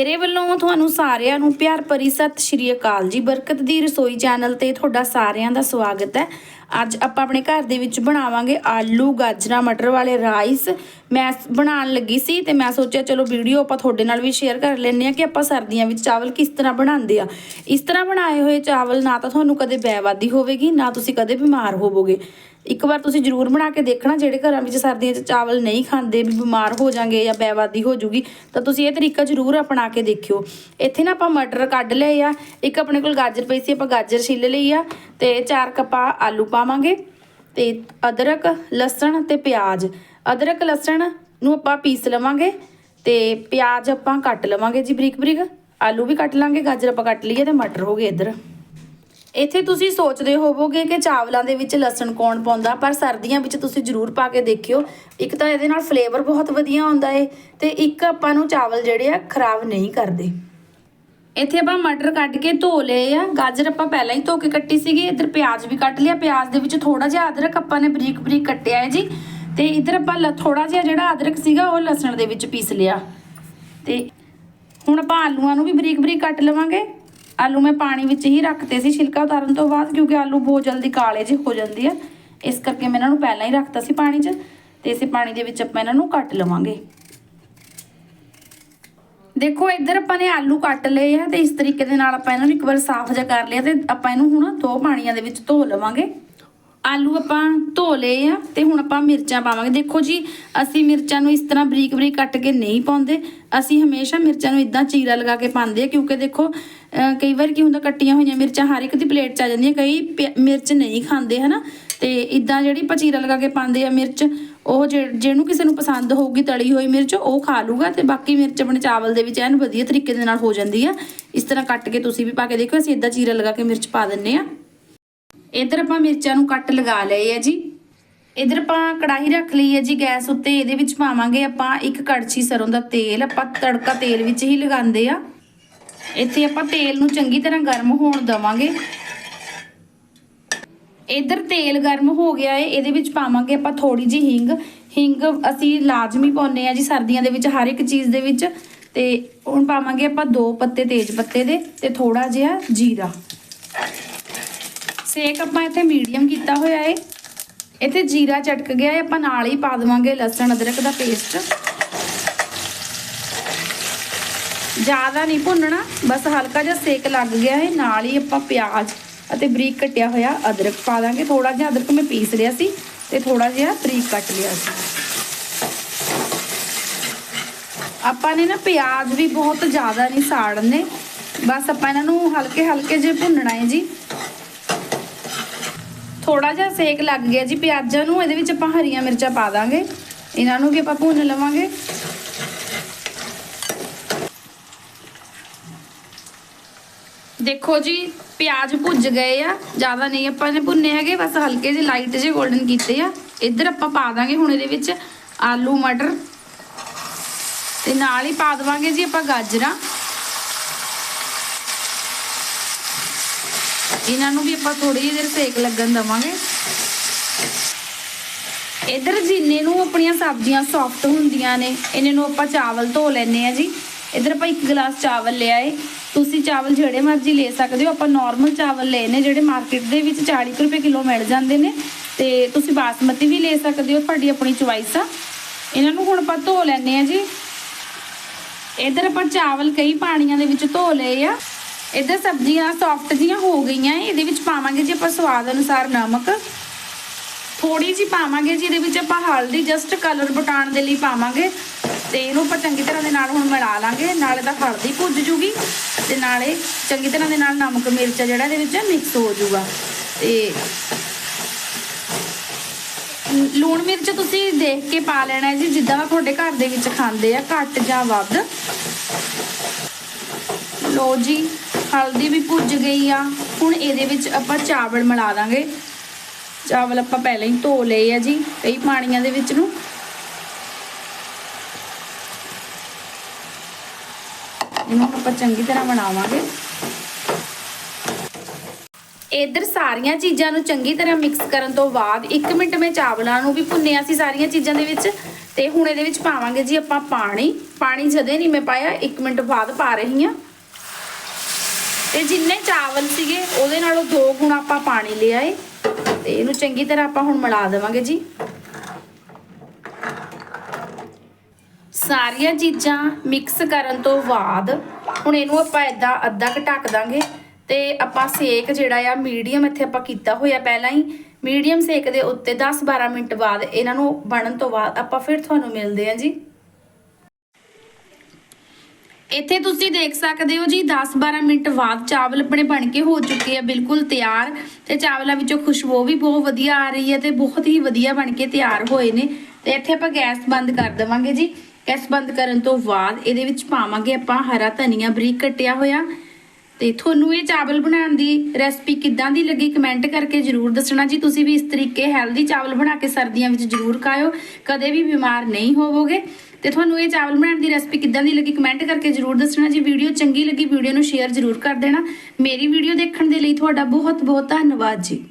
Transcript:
ਮੇਰੇ ਵੱਲੋਂ ਤੁਹਾਨੂੰ ਸਾਰਿਆਂ ਨੂੰ ਪਿਆਰ ਭਰੀ ਸਤਿ ਸ਼੍ਰੀ ਅਕਾਲ ਜੀ। ਬਰਕਤ ਦੀ ਰਸੋਈ ਚੈਨਲ ਤੇ ਤੁਹਾਡਾ ਸਾਰਿਆਂ ਦਾ ਸਵਾਗਤ ਹੈ। ਅੱਜ ਆਪਾਂ ਆਪਣੇ ਘਰ ਦੇ ਵਿੱਚ ਬਣਾਵਾਂਗੇ ਆਲੂ, ਗਾਜਰਾਂ, ਮਟਰ ਵਾਲੇ ਰਾਈਸ। ਮੈਂ ਬਣਾਉਣ ਲੱਗੀ ਸੀ ਤੇ ਮੈਂ ਸੋਚਿਆ ਚਲੋ ਵੀਡੀਓ ਆਪਾਂ ਤੁਹਾਡੇ ਨਾਲ ਵੀ ਸ਼ੇਅਰ ਕਰ ਲੈਂਦੇ ਆ ਕਿ ਆਪਾਂ ਸਰਦੀਆਂ ਵਿੱਚ ਚਾਵਲ ਕਿਸ ਤਰ੍ਹਾਂ ਬਣਾਉਂਦੇ ਆ। ਇਸ ਤਰ੍ਹਾਂ ਬਣਾਏ ਹੋਏ ਚਾਵਲ ਨਾ ਤਾਂ ਤੁਹਾਨੂੰ ਕਦੇ ਬੈਵਾਦੀ ਹੋਵੇਗੀ, ਨਾ ਤੁਸੀਂ ਕਦੇ ਬਿਮਾਰ ਹੋਵੋਗੇ। ਇੱਕ ਵਾਰ ਤੁਸੀਂ ਜ਼ਰੂਰ ਬਣਾ ਕੇ ਦੇਖਣਾ, ਜਿਹੜੇ ਘਰਾਂ ਵਿੱਚ ਸਰਦੀਆਂ 'ਚ ਚਾਵਲ ਨਹੀਂ ਖਾਂਦੇ, ਵੀ ਬਿਮਾਰ ਹੋ ਜਾਣਗੇ ਜਾਂ ਬੈਵਾਦੀ ਹੋ ਜੂਗੀ, ਤਾਂ ਤੁਸੀਂ ਇਹ ਤਰੀਕਾ ਜ਼ਰੂਰ ਅਪਣਾ ਕੇ ਦੇਖਿਓ। ਇੱਥੇ ਨਾ ਆਪਾਂ ਮਟਰ ਕੱਢ ਲਏ ਆ। ਇੱਕ ਆਪਣੇ ਕੋਲ ਗਾਜਰ ਪਈ ਸੀ, ਆਪਾਂ ਗਾਜਰ ਛਿੱਲ ਲਈ ਆ ਤੇ ਚਾਰ ਕੱਪਾ ਆਲੂ ਪਾਵਾਂਗੇ ਤੇ ਅਦਰਕ, ਲਸਣ ਤੇ ਪਿਆਜ਼। ਅਦਰਕ, ਲਸਣ ਨੂੰ ਆਪਾਂ ਪੀਸ ਲਵਾਂਗੇ ਤੇ ਪਿਆਜ਼ ਆਪਾਂ ਕੱਟ ਲਵਾਂਗੇ ਜੀ ਬਰੀਕ ਬਰੀਕ ਆਲੂ ਵੀ ਕੱਟ ਲਾਂਗੇ, ਗਾਜਰ ਆਪਾਂ ਕੱਟ ਲਈਏ ਤੇ ਮਟਰ ਹੋ ਗਏ ਇੱਧਰ। ਇੱਥੇ ਤੁਸੀਂ ਸੋਚਦੇ ਹੋਵੋਗੇ ਕਿ ਚਾਵਲਾਂ ਦੇ ਵਿੱਚ ਲਸਣ ਕੌਣ ਪਾਉਂਦਾ, ਪਰ ਸਰਦੀਆਂ ਵਿੱਚ ਤੁਸੀਂ ਜ਼ਰੂਰ ਪਾ ਕੇ ਦੇਖਿਓ। ਇੱਕ ਤਾਂ ਇਹਦੇ ਨਾਲ ਫਲੇਵਰ ਬਹੁਤ ਵਧੀਆ ਆਉਂਦਾ ਏ, ਤੇ ਇੱਕ ਆਪਾਂ ਨੂੰ ਚਾਵਲ ਜਿਹੜੇ ਆ, ਖਰਾਬ ਨਹੀਂ ਕਰਦੇ। ਇੱਥੇ ਆਪਾਂ ਮਟਰ ਕੱਢ ਕੇ ਧੋ ਲਏ ਆ। ਗਾਜਰ ਆਪਾਂ ਪਹਿਲਾਂ ਹੀ ਧੋ ਕੇ ਕੱਟੀ ਸੀਗੀ, ਇੱਧਰ ਪਿਆਜ਼ ਵੀ ਕੱਟ ਲਿਆ। ਪਿਆਜ਼ ਦੇ ਵਿੱਚ ਥੋੜਾ ਜਿਹਾ ਅਦਰਕ ਆਪਾਂ ਨੇ ਬਰੀਕ ਬਰੀਕ ਕੱਟਿਆ ਹੈ ਜੀ। ਤੇ ਇੱਧਰ ਆਪਾਂ ਥੋੜਾ ਜਿਹਾ ਜਿਹੜਾ ਅਦਰਕ ਸੀਗਾ, ਉਹ ਲਸਣ ਦੇ ਵਿੱਚ ਪੀਸ ਲਿਆ। ਤੇ ਹੁਣ ਆਪਾਂ ਆਲੂਆਂ ਨੂੰ ਵੀ ਬਰੀਕ ਬਰੀਕ ਕੱਟ ਲਵਾਂਗੇ। ਆਲੂ ਮੈਂ ਪਾਣੀ ਵਿੱਚ ਹੀ ਰੱਖਤੇ ਸੀ, ਛਿਲਕਾ ਉਤਾਰਨ ਤੋਂ ਬਾਅਦ, ਕਿਉਂਕਿ ਆਲੂ ਬਹੁਤ ਜਲਦੀ ਕਾਲੇ ਜਿਹੇ ਹੋ ਜਾਂਦੇ ਆ। ਇਸ ਕਰਕੇ ਮੈਂ ਇਹਨਾਂ ਨੂੰ ਪਹਿਲਾਂ ਹੀ ਰੱਖਤਾ ਸੀ ਪਾਣੀ 'ਚ ਤੇ ਇਸੇ ਪਾਣੀ ਦੇ ਵਿੱਚ ਆਪਾਂ ਇਹਨਾਂ ਨੂੰ ਕੱਟ ਲਵਾਂਗੇ। ਦੇਖੋ, ਇੱਧਰ ਆਪਾਂ ਨੇ ਆਲੂ ਕੱਟ ਲਏ ਆ ਤੇ ਇਸ ਤਰੀਕੇ ਦੇ ਨਾਲ ਆਪਾਂ ਇਹਨਾਂ ਨੂੰ ਇੱਕ ਵਾਰ ਸਾਫ਼ ਜਿਹਾ ਕਰ ਲਿਆ ਤੇ ਆਪਾਂ ਇਹਨੂੰ ਹੁਣ ਦੋ ਪਾਣੀਆਂ ਦੇ ਵਿੱਚ ਧੋ ਲਵਾਂਗੇ। ਆਲੂ ਆਪਾਂ ਧੋ ਲਏ ਆ ਤੇ ਹੁਣ ਆਪਾਂ ਮਿਰਚਾਂ ਪਾਵਾਂਗੇ। ਦੇਖੋ ਜੀ, ਅਸੀਂ ਮਿਰਚਾਂ ਨੂੰ ਇਸ ਤਰ੍ਹਾਂ ਬਰੀਕ ਬਰੀਕ ਕੱਟ ਕੇ ਨਹੀਂ ਪਾਉਂਦੇ। ਅਸੀਂ ਹਮੇਸ਼ਾ ਮਿਰਚਾਂ ਨੂੰ ਇਦਾਂ ਚੀਰਾ ਲਗਾ ਕੇ ਪਾਉਂਦੇ ਆ ਕਿਉਂਕਿ ਦੇਖੋ ਕਈ ਵਾਰ ਕੀ ਹੁੰਦਾ, ਕੱਟੀਆਂ ਹੋਈਆਂ ਮਿਰਚਾਂ ਹਰ ਇੱਕ ਦੀ ਪਲੇਟ 'ਚ ਆ ਜਾਂਦੀਆਂ, ਕਈ ਪਿਆ- ਮਿਰਚ ਨਹੀਂ ਖਾਂਦੇ, ਹਨਾ? ਤੇ ਇਦਾਂ ਜਿਹੜੀ ਆਪਾਂ ਚੀਰਾ ਲਗਾ ਕੇ ਪਾਉਂਦੇ ਆ ਮਿਰਚ, ਉਹ ਜਿਹ- ਜਿਹਨੂੰ ਕਿਸੇ ਨੂੰ ਪਸੰਦ ਹੋਊਗੀ, ਤਲੀ ਹੋਈ ਮਿਰਚ, ਉਹ ਖਾ ਲੂਗਾ ਤੇ ਬਾਕੀ ਮਿਰਚ ਆਪਣੇ ਚਾਵਲ ਦੇ ਵਿੱਚ ਐਨ ਵਧੀਆ ਤਰੀਕੇ ਦੇ ਨਾਲ ਹੋ ਜਾਂਦੀ ਆ। ਇਸ ਤਰ੍ਹਾਂ ਕੱਟ ਕੇ ਤੁਸੀਂ ਵੀ ਪਾ ਕੇ ਦੇਖੋ, ਅਸੀਂ ਇਦਾਂ ਚੀਰਾ ਲਗਾ ਕੇ ਮਿਰਚ ਪਾ ਦਿੰਨੇ ਆ। ਇਧਰ ਆਪਾਂ ਮਿਰਚਾਂ ਨੂੰ ਕੱਟ ਲਗਾ ਲਏ ਆ ਜੀ। ਇਧਰ ਆਪਾਂ ਕੜਾਹੀ ਰੱਖ ਲਈ ਹੈ ਜੀ ਗੈਸ ਉੱਤੇ। ਇਹਦੇ ਵਿੱਚ ਪਾਵਾਂਗੇ ਆਪਾਂ ਇੱਕ ਕੜਛੀ ਸਰੋਂ ਦਾ ਤੇਲ। ਆਪਾਂ ਤੜਕਾ ਤੇਲ ਵਿੱਚ ਹੀ ਲਗਾਉਂਦੇ ਆ। ਇੱਥੇ ਆਪਾਂ ਤੇਲ ਨੂੰ ਚੰਗੀ ਤਰ੍ਹਾਂ ਗਰਮ ਹੋਣ ਦਵਾਂਗੇ। ਇਧਰ ਤੇਲ ਗਰਮ ਹੋ ਗਿਆ ਏ। ਇਹਦੇ ਵਿੱਚ ਪਾਵਾਂਗੇ ਆਪਾਂ ਥੋੜੀ ਜੀ ਹਿੰਗ। ਹਿੰਗ ਅਸੀਂ ਲਾਜ਼ਮੀ ਪਾਉਂਦੇ ਆ ਜੀ ਸਰਦੀਆਂ ਦੇ ਵਿੱਚ ਹਰ ਇੱਕ ਚੀਜ਼ ਦੇ ਵਿੱਚ। ਤੇ ਹੁਣ ਪਾਵਾਂਗੇ ਆਪਾਂ ਦੋ ਪੱਤੇ ਤੇਜ ਪੱਤੇ ਦੇ ਤੇ ਥੋੜਾ ਜਿਹਾ ਜੀਰਾ। ਸੇਕ ਆਪਾਂ ਇੱਥੇ ਮੀਡੀਅਮ ਕੀਤਾ ਹੋਇਆ ਏ। ਇੱਥੇ ਜੀਰਾ ਚਟਕ ਗਿਆ ਏ, ਆਪਾਂ ਨਾਲ ਹੀ ਪਾ ਦੇਵਾਂਗੇ ਲਸਣ, ਅਦਰਕ ਦਾ ਪੇਸਟ ਜ਼ਿਆਦਾ ਨਹੀਂ ਭੁੰਨਣਾ, ਬਸ ਹਲਕਾ ਜਿਹਾ ਸੇਕ ਲੱਗ ਗਿਆ ਏ, ਨਾਲ ਹੀ ਆਪਾਂ ਪਿਆਜ਼ ਅਤੇ ਬਰੀਕ ਕੱਟਿਆ ਹੋਇਆ ਅਦਰਕ ਪਾ ਦਾਂਗੇ। ਥੋੜਾ ਜਿਹਾ ਅਦਰਕ ਮੈਂ ਪੀਸ ਲਿਆ ਸੀ ਤੇ ਥੋੜਾ ਜਿਹਾ ਬਰੀਕ ਕੱਟ ਲਿਆ ਸੀ। ਆਪਾਂ ਨੇ ਨਾ ਪਿਆਜ਼ ਵੀ ਬਹੁਤ ਜ਼ਿਆਦਾ ਨਹੀਂ ਸਾੜਨੇ। ਬਸ ਆਪਾਂ ਇਹਨਾਂ ਨੂੰ ਹਲਕੇ ਹਲਕੇ ਜਿਹੇ ਭੁੰਨਣਾ ਹੈ ਜੀ। ਥੋੜਾ ਜਿਹਾ ਸੇਕ ਲੱਗ ਗਿਆ ਜੀ, ਪਿਆਜ਼ਾਂ ਨੂੰ, ਇਹਦੇ ਵਿੱਚ ਆਪਾਂ ਹਰੀਆਂ ਮਿਰਚਾਂ ਪਾ ਦਾਂਗੇ। ਇਹਨਾਂ ਨੂੰ ਵੀ ਆਪਾਂ ਭੁੰਨ ਲਵਾਂਗੇ। ਦੇਖੋ ਜੀ, ਪਿਆਜ਼ ਭੁੱਜ ਗਏ ਆ, ਜ਼ਿਆਦਾ ਨਹੀਂ ਆਪਾਂ ਨੇ ਭੁੰਨੇ ਹੈਗੇ, ਬਸ ਹਲਕੇ ਜਿਹੇ ਲਾਈਟ ਜਿਹੇ 골ਡਨ ਕੀਤੇ ਆ। ਇੱਧਰ ਆਪਾਂ ਪਾ ਦਾਂਗੇ ਹੁਣ ਇਹਦੇ ਵਿੱਚ ਆਲੂ ਮਟਰ। ਤੇ ਨਾਲ ਹੀ ਪਾ ਦੇਵਾਂਗੇ ਜੀ ਆਪਾਂ ਗਾਜਰਾਂ। ਇਹਨਾਂ ਨੂੰ ਵੀ ਆਪਾਂ ਥੋੜੀ ਜਿਹੀ ਦੇਰ ਸੇਕ ਲੱਗਣ ਦਵਾਂਗੇ। ਇਧਰ ਜਿੰਨੇ ਨੂੰ ਆਪਣੀਆਂ ਸਬਜ਼ੀਆਂ ਸੌਫਟ ਹੁੰਦੀਆਂ ਨੇ, ਇਹਨਾਂ ਨੂੰ ਆਪਾਂ ਚਾਵਲ ਧੋ ਲੈਨੇ ਆ ਜੀ। ਇਧਰ ਆਪਾਂ ਇੱਕ ਗਲਾਸ ਚਾਵਲ ਲਿਆ ਏ। ਤੁਸੀਂ ਚਾਵਲ ਜਿਹੜੇ ਮਰਜ਼ੀ ਲੈ ਸਕਦੇ ਹੋ, ਆਪਾਂ ਨਾਰਮਲ ਚਾਵਲ ਲਏ ਨੇ, ਜਿਹੜੇ ਮਾਰਕੀਟ ਦੇ ਵਿੱਚ 40 ਕੁ ਰੁਪਏ ਕਿਲੋ ਮਿਲ ਜਾਂਦੇ ਨੇ। ਤੇ ਤੁਸੀਂ ਬਾਸਮਤੀ ਵੀ ਲੈ ਸਕਦੇ ਹੋ, ਤੁਹਾਡੀ ਆਪਣੀ ਚੁਆਇਸ ਆ। ਇਹਨਾਂ ਨੂੰ ਹੁਣ ਆਪਾਂ ਧੋ ਲੈਨੇ ਆ ਜੀ। ਇਧਰ ਆਪਾਂ ਚਾਵਲ ਕਈ ਪਾਣੀਆਂ ਦੇ ਵਿੱਚ ਧੋ ਲਏ ਆ। ਇਧਰ ਸਬਜ਼ੀਆਂ ਸੌਫਟ ਜੀਆਂ ਹੋ ਗਈਆਂ ਇਹਦੇ ਵਿੱਚ ਪਾਵਾਂਗੇ ਜੀ ਆਪਾਂ ਸਵਾਦ ਅਨੁਸਾਰ ਨਮਕ। ਥੋੜੀ ਜੀ ਪਾਵਾਂਗੇ ਜੀ, ਇਹਦੇ ਵਿੱਚ ਆਪਾਂ ਹਲਦੀ ਜਸਟ ਕਲਰ ਬਟਾਉਣ ਦੇ ਲਈ ਪਾਵਾਂਗੇ। ਤੇ ਇਹਨੂੰ ਆਪਾਂ ਚੰਗੀ ਤਰ੍ਹਾਂ ਦੇ ਨਾਲ ਹੁਣ ਮਿਲਾ ਲਾਂਗੇ, ਨਾਲੇ ਤਾਂ ਹਲਦੀ ਭੁੱਜ ਜੂਗੀ। ਤੇ ਨਾਲੇ ਚੰਗੀ ਤਰ੍ਹਾਂ ਦੇ ਨਾਲ ਨਮਕ, ਮਿਰਚ ਜਿਹੜਾ ਇਹਦੇ ਵਿੱਚ ਮਿਕਸ ਹੋ ਜਾਊਗਾ ਤੇ ਲੂਣ ਮਿਰਚ ਤੁਸੀਂ ਦੇਖ ਕੇ ਪਾ ਲੈਣਾ ਜੀ, ਜਿੱਦਾਂ ਦਾ ਤੁਹਾਡੇ ਘਰ ਦੇ ਵਿੱਚ ਖਾਂਦੇ ਆ, ਘੱਟ ਜਾਂ ਵੱਧ। ਲੋ ਜੀ ਹਲਦੀ ਵੀ ਭੁੱਜ ਗਈ ਆ। ਹੁਣ ਇਹਦੇ ਵਿੱਚ ਆਪਾਂ ਚਾਵਲ ਮਿਲਾ ਦਾਂਗੇ। ਚਾਵਲ ਆਪਾਂ ਪਹਿਲਾਂ ਹੀ ਧੋ ਲਏ ਆ ਜੀ, ਕਈ ਪਾਣੀਆਂ ਦੇ ਵਿੱਚ ਨੂੰ। ਇਹਨੂੰ ਆਪਾਂ ਚੰਗੀ ਤਰ੍ਹਾਂ ਬਣਾਵਾਂਗੇ। ਇਧਰ ਸਾਰੀਆਂ ਚੀਜ਼ਾਂ ਨੂੰ ਚੰਗੀ ਤਰ੍ਹਾਂ ਮਿਕਸ ਕਰਨ ਤੋਂ ਬਾਅਦ 1 ਮਿੰਟ ਮੈਂ ਚਾਵਲਾਂ ਨੂੰ ਵੀ ਭੁੰਨਿਆ ਸੀ ਸਾਰੀਆਂ ਚੀਜ਼ਾਂ ਦੇ ਵਿੱਚ। ਤੇ ਤੇ ਹੁਣ ਇਹਦੇ ਵਿੱਚ ਪਾਵਾਂਗੇ ਜੀ ਆਪਾਂ ਪਾਣੀ। ਪਾਣੀ ਜਦੇ ਨਹੀਂ ਮੈਂ ਪਾਇਆ 1 ਮਿੰਟ ਬਾਅਦ ਪਾ ਰਹੀ ਹਾਂ। ਤੇ ਜਿੰਨੇ ਚਾਵਲ ਸੀਗੇ, ਉਹਦੇ ਨਾਲੋਂ ਦੋ ਗੁਣਾ ਆਪਾਂ ਪਾਣੀ ਲਿਆ ਏ ਤੇ ਇਹਨੂੰ ਚੰਗੀ ਤਰ੍ਹਾਂ ਆਪਾਂ ਹੁਣ ਮਿਲਾ ਦੇਵਾਂਗੇ ਜੀ। ਸਾਰੀਆਂ ਚੀਜ਼ਾਂ ਮਿਕਸ ਕਰਨ ਤੋਂ ਬਾਅਦ ਹੁਣ ਇਹਨੂੰ ਆਪਾਂ ਇਦਾਂ ਅੱਧਾ ਕੁ ਢੱਕ ਦਾਂਗੇ ਤੇ ਆਪਾਂ ਸੇਕ ਜਿਹੜਾ ਆ, ਮੀਡੀਅਮ ਇੱਥੇ ਆਪਾਂ ਕੀਤਾ ਹੋਇਆ ਪਹਿਲਾਂ ਹੀ। ਮੀਡੀਅਮ ਸੇਕ ਦੇ ਉੱਤੇ 10-12 ਮਿੰਟ ਬਾਅਦ ਇਹਨਾਂ ਨੂੰ ਬਣਨ ਤੋਂ ਬਾਅਦ ਆਪਾਂ ਫਿਰ ਤੁਹਾਨੂੰ ਮਿਲਦੇ ਹਾਂ ਜੀ। ਇੱਥੇ ਤੁਸੀਂ ਦੇਖ ਸਕਦੇ ਹੋ ਜੀ 10-12 ਮਿੰਟ ਬਾਅਦ ਚਾਵਲ ਆਪਣੇ ਬਣ ਕੇ ਹੋ ਚੁੱਕੇ ਆ, ਬਿਲਕੁਲ ਤਿਆਰ। ਤੇ ਚਾਵਲਾਂ ਵਿੱਚੋਂ ਖੁਸ਼ਬੂ ਵੀ ਬਹੁਤ ਵਧੀਆ ਆ ਰਹੀ ਹੈ ਤੇ ਬਹੁਤ ਹੀ ਵਧੀਆ ਬਣ ਕੇ ਤਿਆਰ ਹੋਏ ਨੇ। ਤੇ ਇੱਥੇ ਆਪਾਂ ਗੈਸ ਬੰਦ ਕਰ ਦੇਵਾਂਗੇ ਜੀ। ਗੈਸ ਬੰਦ ਕਰਨ ਤੋਂ ਬਾਅਦ ਇਹਦੇ ਵਿੱਚ ਪਾਵਾਂਗੇ ਆਪਾਂ ਹਰਾ ਧਨੀਆ ਬਰੀਕ ਕੱਟਿਆ ਹੋਇਆ। ਤੇ ਤੁਹਾਨੂੰ ਇਹ ਚਾਵਲ ਬਣਾਉਣ ਦੀ ਰੈਸਪੀ ਕਿੱਦਾਂ ਦੀ ਲੱਗੀ ਕਮੈਂਟ ਕਰਕੇ ਜਰੂਰ ਦੱਸਣਾ ਜੀ। ਤੁਸੀਂ ਵੀ ਇਸ ਤਰੀਕੇ ਹੈਲਦੀ ਚਾਵਲ ਬਣਾ ਕੇ ਸਰਦੀਆਂ ਵਿੱਚ ਜਰੂਰ ਖਾਓ ਕਦੇ ਵੀ ਬਿਮਾਰ ਨਹੀਂ ਹੋਵੋਗੇ। ਤੇ ਤੁਹਾਨੂੰ ਇਹ ਚਾਵਲ ਬਣਾਉਣ ਦੀ ਰੈਸਪੀ ਕਿੱਦਾਂ ਦੀ ਲੱਗੀ ਕਮੈਂਟ ਕਰਕੇ ਜਰੂਰ ਦੱਸਣਾ ਜੀ। ਵੀਡੀਓ ਚੰਗੀ ਲੱਗੀ, ਵੀਡੀਓ ਨੂੰ ਸ਼ੇਅਰ ਜਰੂਰ ਕਰ ਦੇਣਾ। ਮੇਰੀ ਵੀਡੀਓ ਦੇਖਣ ਦੇ ਲਈ ਤੁਹਾਡਾ ਬਹੁਤ ਬਹੁਤ ਧੰਨਵਾਦ ਜੀ।